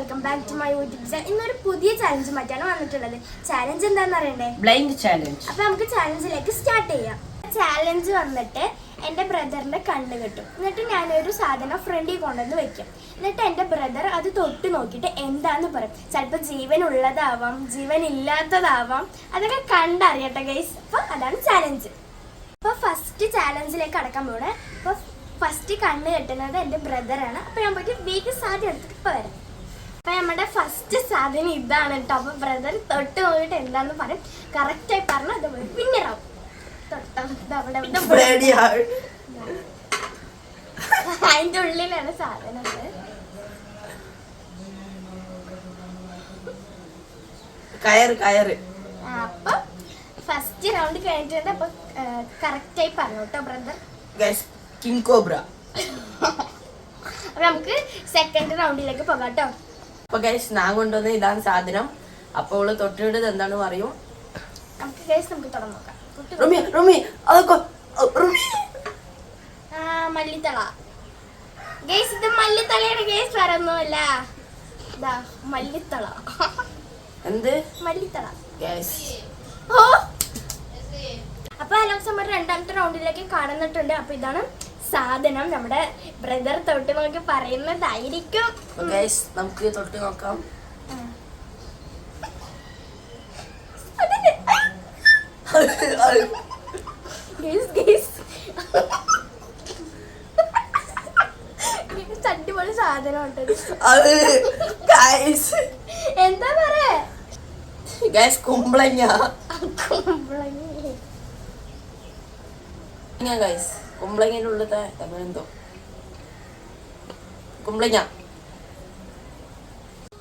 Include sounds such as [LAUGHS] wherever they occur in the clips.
Welcome back to my YouTube channel. ഇന്നൊരു പുതിയ challenge മാറ്റാണ് വന്നിട്ടുള്ളത്. ചാലഞ്ച് എന്താണെന്ന് അറിയണ്ടേ? ബ്ലൈൻഡ് ചാലഞ്ച് അപ്പൊ നമുക്ക് ചാലഞ്ചിലേക്ക് സ്റ്റാർട്ട് ചെയ്യാം. ചാലഞ്ച് വന്നിട്ട് എന്റെ ബ്രദറിന്റെ കണ്ണ് കിട്ടും. എന്നിട്ട് ഞാനൊരു സാധനം ഫ്രണ്ടിൽ കൊണ്ടുവന്ന് വെക്കും. എന്നിട്ട് എന്റെ ബ്രദർ അത് തൊട്ട് നോക്കിയിട്ട് എന്താന്ന് പറയും. ചിലപ്പോൾ ജീവൻ ഉള്ളതാവാം ജീവൻ ഇല്ലാത്തതാവാം അതൊക്കെ കണ്ടറിയട്ടെ ഗൈസ് അപ്പൊ അതാണ് ചാലഞ്ച് അപ്പൊ ഫസ്റ്റ് ചാലഞ്ചിലേക്ക് അടക്കാൻ പോണേ. അപ്പൊ ഫസ്റ്റ് കണ്ണ് കെട്ടുന്നത് എന്റെ ബ്രദറാണ് അപ്പൊ ഞാൻ പോയിട്ട് വീക്ക് സാധ്യത എടുത്തിട്ട് ഇപ്പൊ വരാം. അപ്പൊ നമ്മുടെ ഫസ്റ്റ് സാധനം ഇതാണ് കേട്ടോ അപ്പൊ ബ്രദർ തൊട്ട് നോക്കിയിട്ട് എന്താന്ന് പറയും കറക്റ്റ് ആയി പറഞ്ഞു അത് ഇവിടെ [LAUGHS] അതിന്റെ ഉള്ളിലാണ് സാധനം കയറ് കയറ്. അപ്പൊ ഫസ്റ്റ് റൗണ്ട് കഴിഞ്ഞിട്ടുണ്ട്. അപ്പൊ കറക്റ്റ് ആയി പറഞ്ഞു കേട്ടോ ബ്രദർ കിങ് കോബ്ര അപ്പൊ നമുക്ക് സെക്കൻഡ് റൗണ്ടിലേക്ക് പോകാം കേട്ടോ അപ്പൊ ഗൈസ് ഞാൻ കൊണ്ടുവന്ന ഇതാണ് സാധനം. അപ്പൊ അവൾ തൊട്ടിടുന്നത് എന്താണ് പറയും. മല്ലിത്തള. ഗേസ് ഇത് മല്ലിത്തളയുടെ ഗേസ് മല്ലിത്തള. എന്ത്? മല്ലിത്തള. ഗൈസ് ഓ. അപ്പൊ അലോക്സമ്മ രണ്ടാമത്തെ റൗണ്ടിലേക്ക് കടന്നിട്ടുണ്ട്. അപ്പൊ ഇതാണ് സാധനം നമ്മുടെ ബ്രദർ തൊട്ട് നോക്കി പറയുന്നതായിരിക്കും നമുക്ക് തൊട്ട് നോക്കാം. അടിപൊളി സാധനം എന്താ പറയാ? കുമ്പളങ്ങ. കുമ്പളങ്ങ. കുമ്പളങ്ങ. ഗൈസ് കുമ്പളങ്ങയുടെ ഉള്ളത്തെ അങ്ങനെ എന്തോ കുമ്പളങ്ങ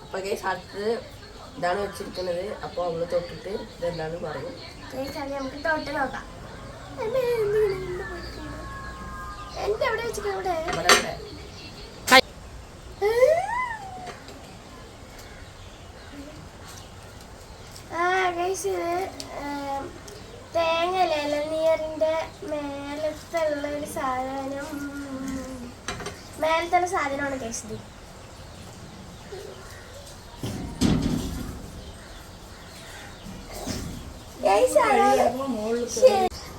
അപ്പൊ ഗൈസ് അടുത്തത് ഇതാണ് വെച്ചിരിക്കുന്നത്. അപ്പൊ അവൾ തൊട്ടിട്ട് ഇതെന്താണ് പറയും. നമുക്ക് തൊട്ട് നോക്കാം? എന്റെ ഇവിടെ ഇവിടെ. ഇവിടെ മേലത്തുള്ള ഒരു സാധനം. മേലത്തുള്ള സാധനമാണ് ഗൈസ്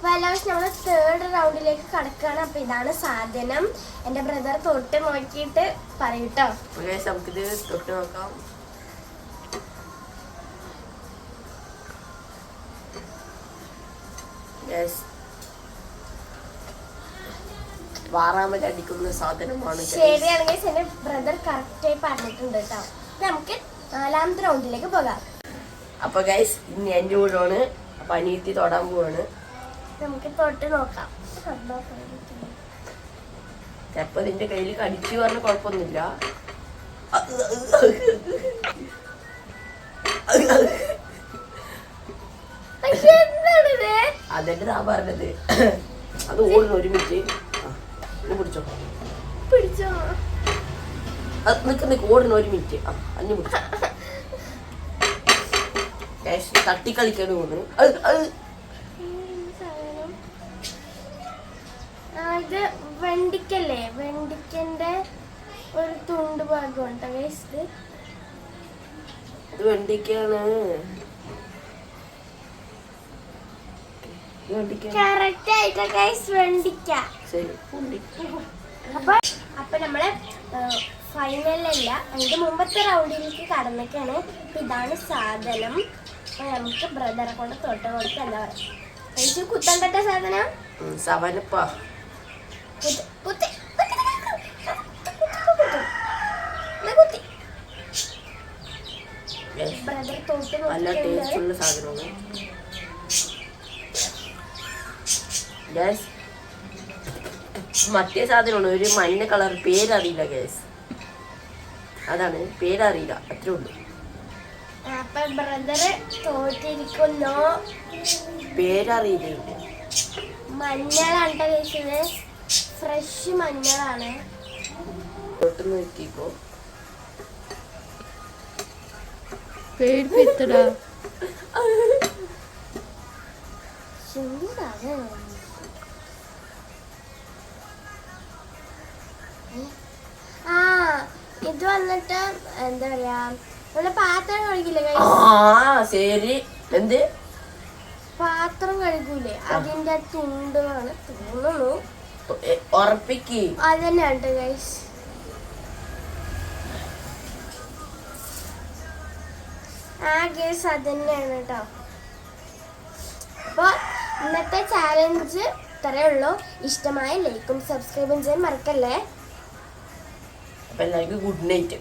വല്ലാവശ്യം നമ്മൾ തേർഡ് റൗണ്ടിലേക്ക് കടക്കുകയാണ് അപ്പൊ ഇതാണ് സാധനം. എന്റെ ബ്രദർ തൊട്ട് നോക്കിയിട്ട് പറയൂട്ടോ. നമുക്കിത് തൊട്ട് നോക്കാം. Guys, വാറാമൽ അടിക്കുന്ന സാധനമാണ്. ശരിയാണെങ്കിൽ എന്റെ ബ്രദർ കറക്റ്റായി പറഞ്ഞിട്ടുണ്ട് കേട്ടോ. നമുക്ക് നാലാമത്തെ റൗണ്ടിലേക്ക് പോകാം. അപ്പൊ ഗൈസ് ഇനി എന്റെ കൂടെയാണ്. അപ്പൊ അനിയത്തി തൊടാൻ പോവാണ്. നമുക്ക് തൊട്ട് നോക്കാം. ചിലപ്പോ നിന്റെ കയ്യിൽ കടിച്ചു പറഞ്ഞ കുഴപ്പമൊന്നുമില്ല. അതന്നെ ഞാൻ പറഞ്ഞത്? അത് ഓടുന്നു ഒരുമിച്ച് പിടിച്ചോ. പിടിച്ചോ. നിക്ക് നിക്ക് ഓടുന്നു ഒരു മിനിറ്റ്. ആ അഞ്ഞു പിടിച്ചോ. തട്ടിക്കളിക്കാണ് തോന്നുന്നു. അത് അത്. ഇത് വെണ്ടിക്കല്ലേ? വെണ്ടിക്കന്റെ ഒരു തുണ്ട് ഭാഗം ഉണ്ടോ ഇത്. ഇത് വെണ്ടിക്കാണ് കറക്റ്റ് ആയിട്ട് വെണ്ടിക്ക. അപ്പൊ അപ്പൊ നമ്മൾ ഫൈനലല്ല അതിന്റെ മുമ്പത്തെ റൗണ്ടിലേക്ക് കടന്നൊക്കെയാണ് അപ്പൊ ഇതാണ് സാധനം. അപ്പൊ നമുക്ക് ബ്രദറെ കൊണ്ട് തൊട്ട് കൊടുത്ത് എന്താ പറയാ? എനിക്ക് കുത്താൻ തട്ട സാധനം? സവനപ്പാ. കുത്ത്, കുത്ത്, സാധനമാണ്. കുത്ത്, മറ്റേ സാധനമാണ് ഒരു മഞ്ഞ കളർ പേരറിയില്ല ഗ്യാസ് അതാണ് പേരറിയില്ല അത്രേ ഉള്ളൂ. പേരറിയില്ല. മഞ്ഞളാണ് കഴിച്ചത് ഫ്രഷ് മഞ്ഞളാണ്. തൊട്ട് നോക്കിക്കോ. പേടിപ്പിത്തടാ. ആ ഇത് വന്ന് എന്നിട്ട് എന്താ പറയാ നമ്മൾ പാത്രം കഴുകില്ലേ ആ ശരി. എന്ത്? പാത്രം കഴുകൂലേ. അതിന്റെ തുണ്ടാണ് തോന്നുന്നു. ഉറപ്പിക്ക്. അത് തന്നെയാണ് ഗൈസ് ആ ഗേസ് അത് തന്നെയാണ് കേട്ടോ അപ്പോൾ ഇന്നത്തെ ചാലഞ്ച് ഇത്രയേ ഉള്ളൂ. ഇഷ്ടമായ ലൈക്കും സബ്സ്ക്രൈബും ചെയ്യാൻ മറക്കല്ലേ? അപ്പൊ എല്ലാവർക്കും ഗുഡ് നൈറ്റ്